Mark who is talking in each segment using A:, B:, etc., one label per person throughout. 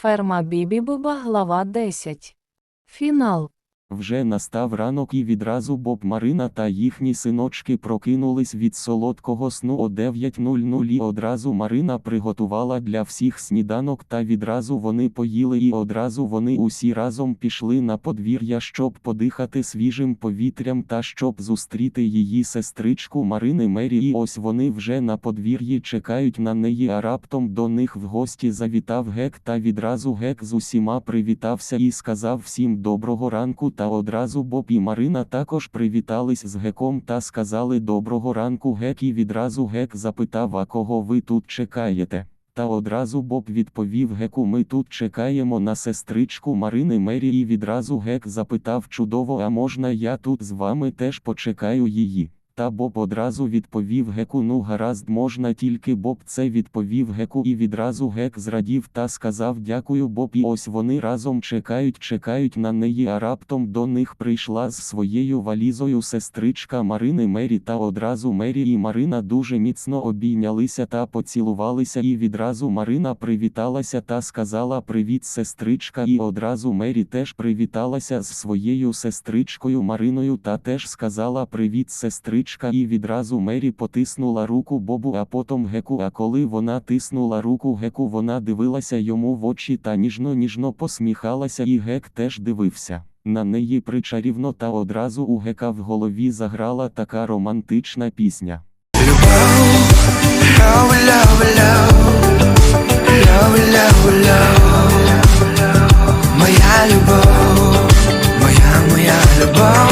A: Ферма Бібі-Буба, глава 10. Фінал.
B: Вже настав ранок і відразу Боб Марина та їхні синочки прокинулись від солодкого сну о 9.00 і одразу Марина приготувала для всіх сніданок та відразу вони поїли і одразу вони усі разом пішли на подвір'я, щоб подихати свіжим повітрям та щоб зустріти її сестричку Марини Мері. І ось вони вже на подвір'ї чекають на неї, а раптом до них в гості завітав гек та відразу гек з усіма привітався і сказав всім доброго ранку. Та одразу Боб і Марина також привітались з геком та сказали доброго ранку гек і відразу гек запитав, а кого ви тут чекаєте. Та одразу Боб відповів геку ми тут чекаємо на сестричку Марини Мері і відразу гек запитав чудово, а можна я тут з вами теж почекаю її. Та Боб одразу відповів геку ну гаразд можна тільки Боб це відповів геку і відразу гек зрадів та сказав дякую Боб і ось вони разом чекають чекають на неї а раптом до них прийшла з своєю валізою сестричка Марини Мері та одразу Мері і Марина дуже міцно обійнялися та поцілувалися і відразу Марина привіталася та сказала привіт сестричка і одразу Мері теж привіталася з своєю сестричкою Мариною та теж сказала привіт сестричка і відразу Мері потиснула руку Бобу а потім геку а коли вона тиснула руку геку вона дивилася йому в очі та ніжно-ніжно посміхалася і гек теж дивився. На неї причарівно та одразу у гека в голові заграла така романтична пісня.
C: Моя любов, моя, моя любов.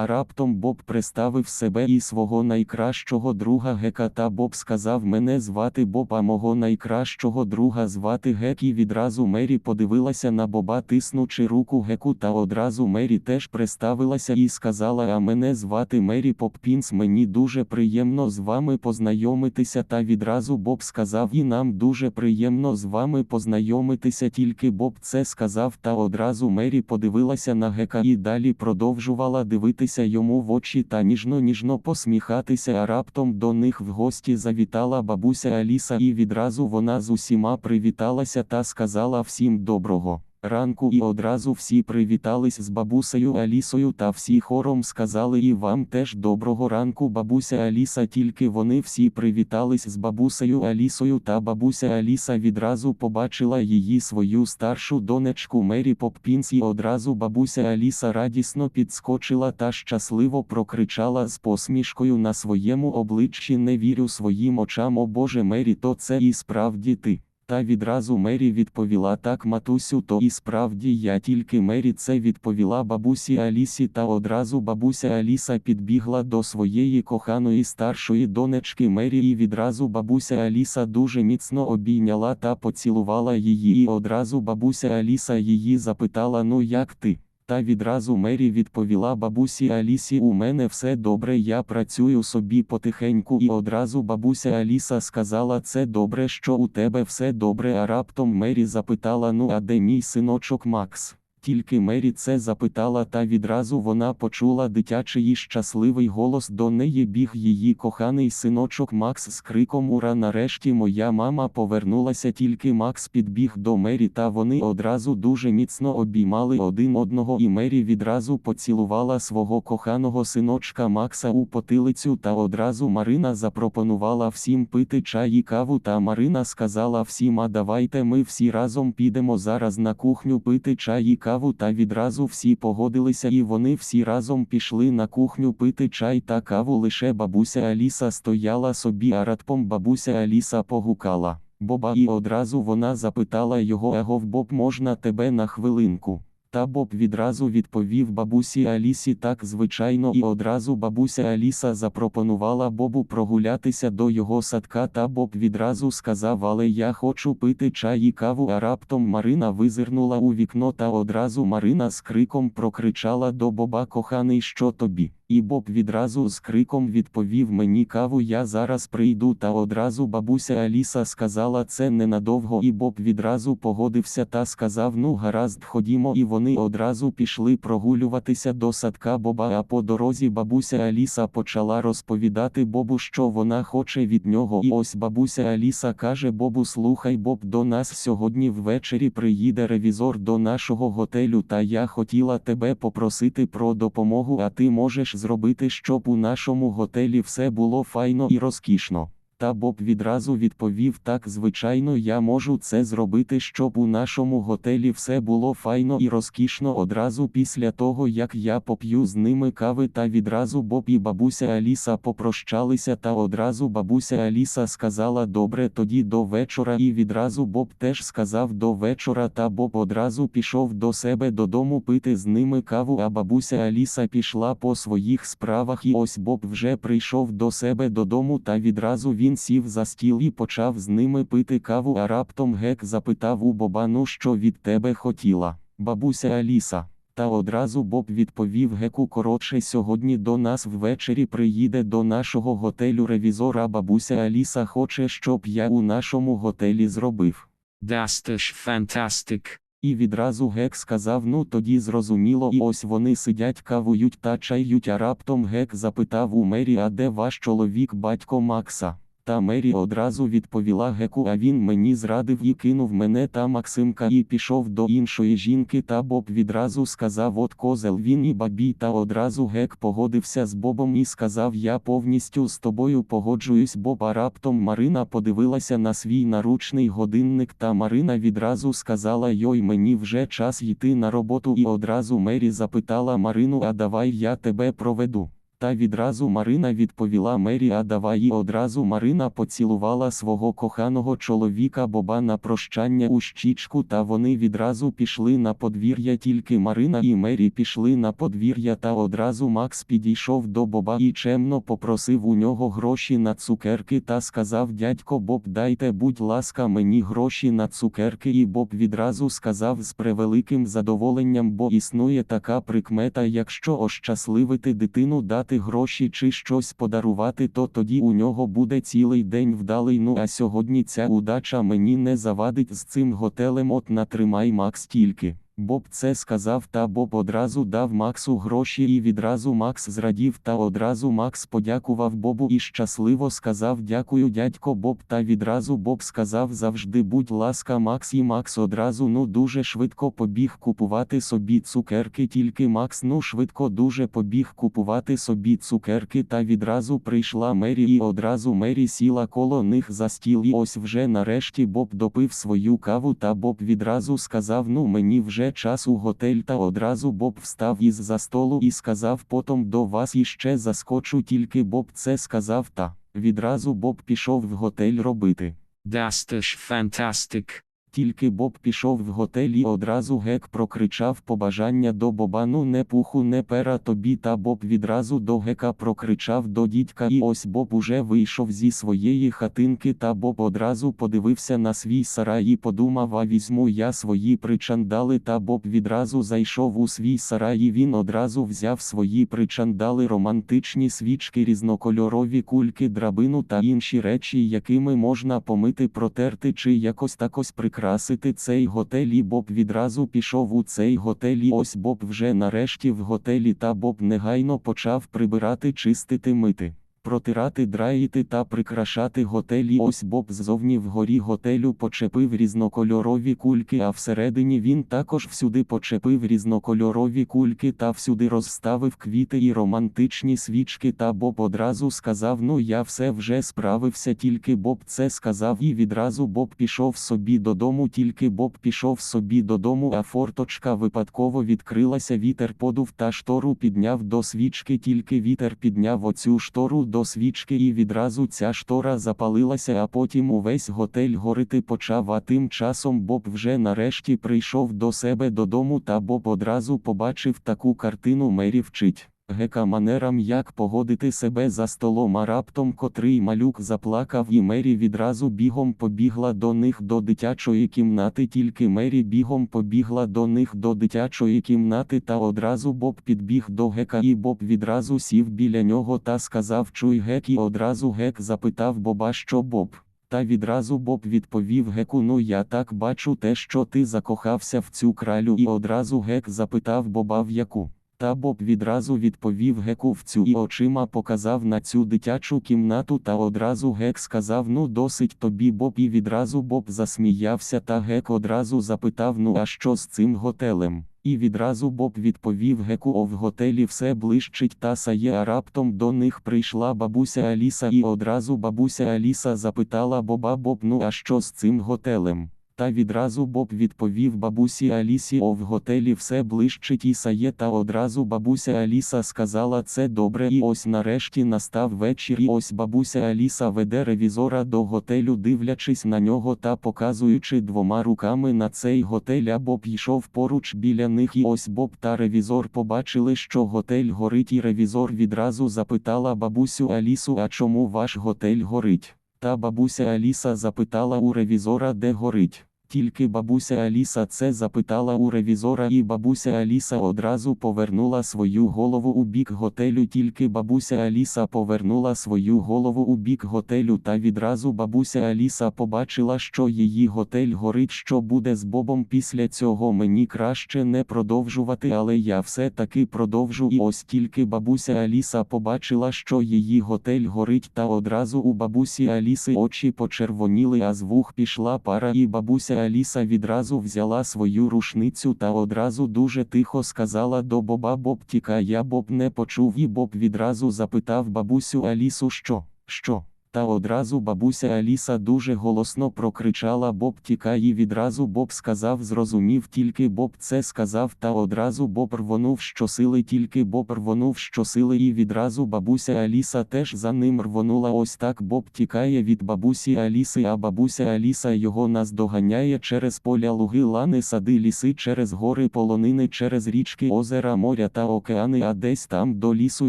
B: А раптом Боб представив себе і свого найкращого друга Гека та Боб сказав мене звати Боб, а мого найкращого друга звати Гек і відразу Мері подивилася на Боба тиснучи руку Геку та одразу Мері теж представилася і сказала а мене звати Мері Поппінс мені дуже приємно з вами познайомитися та відразу Боб сказав і нам дуже приємно з вами познайомитися тільки Боб це сказав та одразу Мері подивилася на Гека і далі продовжувала дивитися йому в очі та ніжно-ніжно посміхатися, а раптом до них в гості завітала бабуся Аліса і відразу вона з усіма привіталася та сказала всім доброго. Ранку і одразу всі привітались з бабусею Алісою та всі хором сказали і вам теж доброго ранку бабуся Аліса тільки вони всі привітались з бабусею Алісою та бабуся Аліса відразу побачила її свою старшу донечку Мері Поппінс і одразу бабуся Аліса радісно підскочила та щасливо прокричала з посмішкою на своєму обличчі не вірю своїм очам о Боже Мері то це і справді ти. Та відразу Мері відповіла так матусю то і справді я тільки Мері це відповіла бабусі Алісі та одразу бабуся Аліса підбігла до своєї коханої старшої донечки Мері і відразу бабуся Аліса дуже міцно обійняла та поцілувала її і одразу бабуся Аліса її запитала ну як ти? Та відразу Мері відповіла бабусі Алісі у мене все добре я працюю собі потихеньку і одразу бабуся Аліса сказала це добре що у тебе все добре а раптом Мері запитала ну а де мій синочок Макс? Тільки Мері це запитала та відразу вона почула дитячий щасливий голос до неї біг її коханий синочок Макс з криком Ура! Нарешті моя мама повернулася тільки Макс підбіг до Мері та вони одразу дуже міцно обіймали один одного і Мері відразу поцілувала свого коханого синочка Макса у потилицю та одразу Марина запропонувала всім пити чай і каву та Марина сказала всім а давайте ми всі разом підемо зараз на кухню пити чай і каву та відразу всі погодилися і вони всі разом пішли на кухню пити чай та каву лише бабуся Аліса стояла собі а радпом бабуся Аліса погукала. Боба і одразу вона запитала його агов Боб можна тебе на хвилинку. Та Боб відразу відповів бабусі Алісі так звичайно і одразу бабуся Аліса запропонувала Бобу прогулятися до його садка та Боб відразу сказав але я хочу пити чай і каву а раптом Марина визирнула у вікно та одразу Марина з криком прокричала до Боба коханий що тобі. І Боб відразу з криком відповів мені каву я зараз прийду та одразу бабуся Аліса сказала це ненадовго і Боб відразу погодився та сказав ну гаразд ходімо і вони одразу пішли прогулюватися до садка Боба а по дорозі бабуся Аліса почала розповідати Бобу що вона хоче від нього. І ось бабуся Аліса каже Бобу слухай Боб до нас сьогодні ввечері приїде ревізор до нашого готелю та я хотіла тебе попросити про допомогу а ти можеш зробити щоб у нашому готелі все було файно і розкішно. Та Боб відразу відповів так звичайно я можу це зробити щоб у нашому готелі все було файно і розкішно одразу після того як я поп'ю з ними кави та відразу Боб і бабуся Аліса попрощалися та одразу бабуся Аліса сказала добре тоді до вечора і відразу Боб теж сказав до вечора та Боб одразу пішов до себе додому пити з ними каву а бабуся Аліса пішла по своїх справах і ось Боб вже прийшов до себе додому та відразу він сів за стіл і почав з ними пити каву а раптом гек запитав у Боба ну що від тебе хотіла, бабуся Аліса. Та одразу Боб відповів геку коротше сьогодні до нас ввечері приїде до нашого готелю ревізор а бабуся Аліса хоче щоб я у нашому готелі зробив.
D: Ist fantastic.
B: І відразу гек сказав ну тоді зрозуміло і ось вони сидять кавують та чаюють а раптом гек запитав у Мері а де ваш чоловік батько Макса. Та Мері одразу відповіла геку а він мені зрадив і кинув мене та Максимка і пішов до іншої жінки та Боб відразу сказав от козел він і бабій та одразу гек погодився з Бобом і сказав я повністю з тобою погоджуюсь Боб а раптом Марина подивилася на свій наручний годинник та Марина відразу сказала йой мені вже час йти на роботу і одразу Мері запитала Марину а давай я тебе проведу. Та відразу Марина відповіла Мері а давай і одразу Марина поцілувала свого коханого чоловіка Боба на прощання у щічку та вони відразу пішли на подвір'я тільки Марина і Мері пішли на подвір'я та одразу Макс підійшов до Боба і чемно попросив у нього гроші на цукерки та сказав дядько Боб дайте будь ласка мені гроші на цукерки і Боб відразу сказав з превеликим задоволенням бо існує така прикмета якщо ощасливити дитину дати гроші чи щось подарувати то тоді у нього буде цілий день вдалий ну а сьогодні ця удача мені не завадить з цим готелем от натримай Макс тільки. Боб це сказав та Боб одразу дав Максу гроші і відразу Макс зрадів та одразу Макс подякував Бобу і щасливо сказав дякую дядько Боб та відразу Боб сказав завжди будь ласка Макс і Макс одразу ну дуже швидко побіг купувати собі цукерки тільки Макс ну швидко дуже побіг купувати собі цукерки та відразу прийшла Мері і одразу Мері сіла коло них за стіл і ось вже нарешті Боб допив свою каву та Боб відразу сказав ну мені вже час у готель та одразу Боб встав із за столу і сказав потом до вас іще заскочу тільки Боб це сказав та відразу Боб пішов в готель робити.
D: Das ist fantastic.
B: Тільки Боб пішов в готель і одразу гек прокричав побажання до Боба ну не пуху не пера тобі та Боб відразу до гека прокричав до дідька і ось Боб уже вийшов зі своєї хатинки та Боб одразу подивився на свій сарай і подумав а візьму я свої причандали та Боб відразу зайшов у свій сарай і він одразу взяв свої причандали романтичні свічки різнокольорові кульки драбину та інші речі якими можна помити протерти чи якось такось прикрасити цей готель і Боб відразу пішов у цей готель і ось Боб вже нарешті в готелі та Боб негайно почав прибирати чистити мити. Протирати, драїти та прикрашати готелі. Ось Боб ззовні вгорі готелю почепив різнокольорові кульки, а всередині він також всюди почепив різнокольорові кульки та всюди розставив квіти і романтичні свічки. Та Боб одразу сказав: Ну я все вже справився, тільки Боб це сказав, і відразу Боб пішов собі додому, тільки Боб пішов собі додому, а форточка випадково відкрилася, вітер подув та штору підняв до свічки, тільки вітер підняв оцю штору до свічки і відразу ця штора запалилася, а потім увесь готель горити почав. А тим часом Боб вже нарешті прийшов до себе додому та Боб одразу побачив таку картину Мері вчить. Гека манерам як погодити себе за столом, а раптом котрий малюк заплакав, і Мері відразу бігом побігла до них до дитячої кімнати, тільки Мері бігом побігла до них до дитячої кімнати, та одразу Боб підбіг до Гека, і Боб відразу сів біля нього та сказав Чуй Гек, і одразу Гек запитав Боба, що Боб. Та відразу Боб відповів Геку, ну я так бачу те, що ти закохався в цю кралю, і одразу Гек запитав Боба в яку. Та Боб відразу відповів Геку в цю і очима показав на цю дитячу кімнату, та одразу Гек сказав Ну досить тобі Боб, і відразу Боб засміявся, та Гек одразу запитав Ну а що з цим готелем? І відразу Боб відповів Геку О в готелі все блищить та сає, а раптом до них прийшла бабуся Аліса, і одразу бабуся Аліса запитала Боба Боб, ну а що з цим готелем? Та відразу Боб відповів бабусі Алісі О в готелі все блищить і сає, та одразу бабуся Аліса сказала це добре, і ось нарешті настав вечір, і ось бабуся Аліса веде ревізора до готелю, дивлячись на нього та показуючи двома руками на цей готель, а Боб йшов поруч біля них, і ось Боб та ревізор побачили, що готель горить, і ревізор відразу запитала бабусю Алісу, а чому ваш готель горить? Та бабуся Аліса запитала у ревізора, де горить. Тільки бабуся Аліса це запитала у ревізора, і бабуся Аліса одразу повернула свою голову у бік готелю. Тільки бабуся Аліса повернула свою голову у бік готелю, та відразу бабуся Аліса побачила, що її готель горить. Що буде з Бобом після цього? Мені краще не продовжувати, але я все таки продовжу. І ось тільки бабуся Аліса побачила, що її готель горить, та одразу у бабусі Аліси очі почервоніли, а з вух пішла пара, і бабуся Аліса відразу взяла свою рушницю та одразу дуже тихо сказала до Боба Боб тікай, я Боб не почув, і Боб відразу запитав бабусю Алісу, що, що. Та одразу бабуся Аліса дуже голосно прокричала Боб тікай! Відразу Боб сказав зрозумів тільки Боб це сказав! Та одразу Боб рвонув щосили тільки Боб рвонув щосили і відразу бабуся Аліса теж за ним рвонула. Ось так Боб тікає від бабусі Аліси а бабуся Аліса його наздоганяє через поля луги лани сади ліси через гори полонини через річки озера моря та океани. А десь там до лісу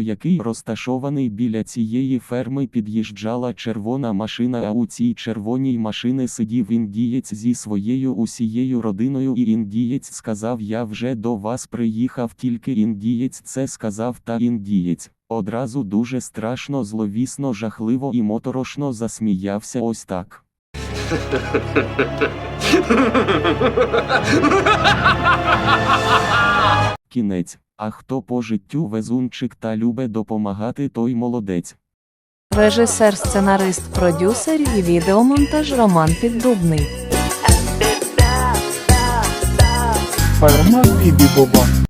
B: який розташований біля цієї ферми під'їжджала червона машина, а у цій червоній машини сидів індієць зі своєю усією родиною, і індієць сказав: Я вже до вас приїхав, тільки індієць це сказав, та індієць. Одразу дуже страшно, зловісно, жахливо і моторошно засміявся ось так. Кінець. А хто по життю везунчик та любе допомагати, той молодець.
A: Режисер, сценарист, продюсер і відеомонтаж Роман Піддубний.
E: Фаерман і Боба.